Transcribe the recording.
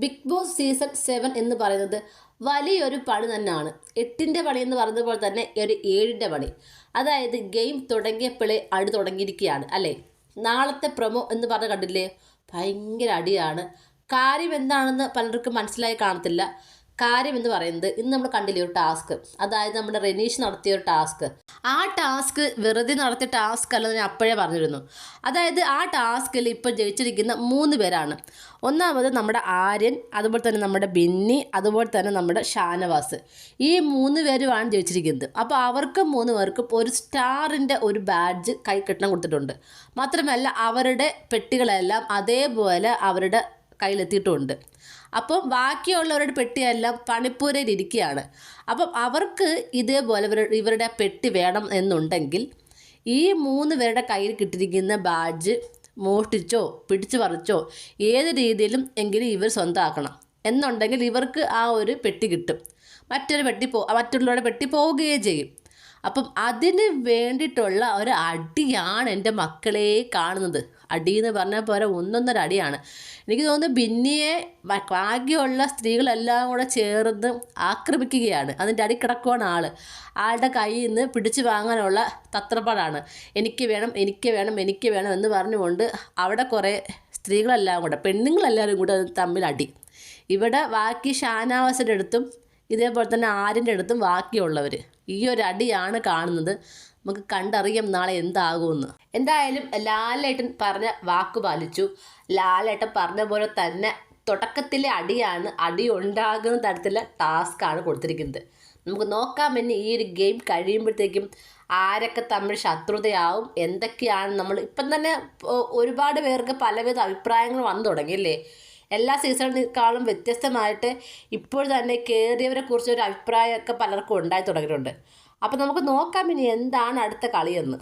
Big boss season seven എന്ന് പറയുന്നത് വലിയൊരു പണി തന്നെയാണ്. എട്ടിന്റെ പണി എന്ന് പറയുന്നത് പോലെ തന്നെ ഒരു ഏഴിന്റെ പണി. അതായത് ഗെയിം തുടങ്ങിയപ്പോഴേ അടി തുടങ്ങിയിരിക്കുകയാണ് അല്ലേ? നാളത്തെ പ്രൊമോ എന്ന് പറഞ്ഞ കണ്ടില്ലേ? ഭയങ്കര അടിയാണ്. കാര്യം എന്താണെന്ന് പലർക്കും മനസ്സിലായി കാണത്തില്ല. കാര്യം എന്ന് പറയുന്നത് ഇന്ന് നമ്മൾ കണ്ടില്ലേ ഒരു ടാസ്ക്. അതായത് നമ്മുടെ റെനീഷ് നടത്തിയ ഒരു ടാസ്ക്. ആ ടാസ്ക് വെറുതെ നടത്തിയ ടാസ്ക് അല്ലെന്ന് ഞാൻ അപ്പോഴേ പറഞ്ഞിരുന്നു. അതായത് ആ ടാസ്കിൽ ഇപ്പോൾ ജയിച്ചിരിക്കുന്ന മൂന്ന് പേരാണ്. ഒന്നാമത് നമ്മുടെ ആര്യൻ അതുപോലെ തന്നെ നമ്മുടെ ബിന്നി അതുപോലെ തന്നെ നമ്മുടെ ഷാനവാസ്. ഈ മൂന്ന് പേരുമാണ് ജയിച്ചിരിക്കുന്നത്. അപ്പോൾ അവർക്കും മൂന്ന് പേർക്കും ഒരു സ്റ്റാറിന്റെ ഒരു ബാഡ്ജ് കൈ കെട്ടണം കൊടുത്തിട്ടുണ്ട്. മാത്രമല്ല അവരുടെ പെട്ടികളെല്ലാം അതേപോലെ അവരുടെ കയ്യിലെത്തിയിട്ടുമുണ്ട്. അപ്പം ബാക്കിയുള്ളവരുടെ പെട്ടിയെല്ലാം പണിപ്പൂരയിൽ ഇരിക്കുകയാണ് അപ്പം അവർക്ക് ഇതേപോലെ ഇവരുടെ പെട്ടി വേണം എന്നുണ്ടെങ്കിൽ ഈ മൂന്ന് പേരുടെ കയ്യിൽ കിട്ടിയിരിക്കുന്ന ബാഡ്ജ് മോഷ്ടിച്ചോ പിടിച്ചു പറിച്ചോ ഏത് രീതിയിലും എങ്കിലും ഇവർ സ്വന്തമാക്കണം. എന്നുണ്ടെങ്കിൽ ഇവർക്ക് ആ ഒരു പെട്ടി കിട്ടും. മറ്റൊരു പെട്ടി പോ മറ്റുള്ളവരുടെ പെട്ടി പോവുകയും ചെയ്യും. അപ്പം അതിന് വേണ്ടിയിട്ടുള്ള ഒരു അടിയാണ് എന്റെ മക്കളെ കാണുന്നത്. അടി എന്ന് പറഞ്ഞാൽ പോരാ ഒന്നൊന്നര അടിയാണ്. എനിക്ക് തോന്നുന്നു ബിന്നിയെ ഭാഗ്യമുള്ള സ്ത്രീകളെല്ലാം കൂടെ ചേർന്ന് ആക്രമിക്കുകയാണ്. അതിന്റെ അടി കിടക്കുവാണ് ആൾ ആളുടെ കയ്യിൽ നിന്ന് പിടിച്ചു വാങ്ങാനുള്ള തത്രപ്പാടാണ്. എനിക്ക് വേണം എനിക്ക് വേണം എനിക്ക് വേണം എന്ന് പറഞ്ഞുകൊണ്ട് അവിടെ കുറേ സ്ത്രീകളെല്ലാം കൂടെ പെണ്ണുങ്ങളെല്ലാവരും കൂടെ തമ്മിൽ അടി. ഇവിടെ ബാക്കി ഷാനാവാസിന്റെ അടുത്തും ഇതേപോലെ തന്നെ ആരിന്റെ അടുത്തും ബാക്കിയുള്ളവർ ഈ ഒരു അടിയാണ് കാണുന്നത്. നമുക്ക് കണ്ടറിയാം നാളെ എന്താകുമെന്ന്. എന്തായാലും ലാലേട്ടൻ പറഞ്ഞ വാക്ക് പാലിച്ചു. ലാലേട്ടൻ പറഞ്ഞ പോലെ തന്നെ തുടക്കത്തിലെ അടിയാണ് അടി ഉണ്ടാകുന്ന തരത്തിലുള്ള ടാസ്ക്കാണ് കൊടുത്തിരിക്കുന്നത്. നമുക്ക് നോക്കാം ഇനി ഈ ഒരു ഗെയിം കഴിയുമ്പോഴത്തേക്കും ആരൊക്കെ തമ്മിൽ ശത്രുതയാവും എന്തൊക്കെയാണ് നമ്മൾ ഇപ്പം തന്നെ ഒരുപാട് പേർക്ക് പലവിധ അഭിപ്രായങ്ങൾ വന്നു തുടങ്ങിയില്ലേ? എല്ലാ സീസണിനേക്കാളും വ്യത്യസ്തമായിട്ട് ഇപ്പോൾ തന്നെ കയറിയവരെ കുറിച്ച് ഒരു അഭിപ്രായമൊക്കെ പലർക്കും ഉണ്ടായി തുടങ്ങിയിട്ടുണ്ട്. അപ്പോൾ നമുക്ക് നോക്കാം ഇനി എന്താണ് അടുത്ത കളിയെന്ന്.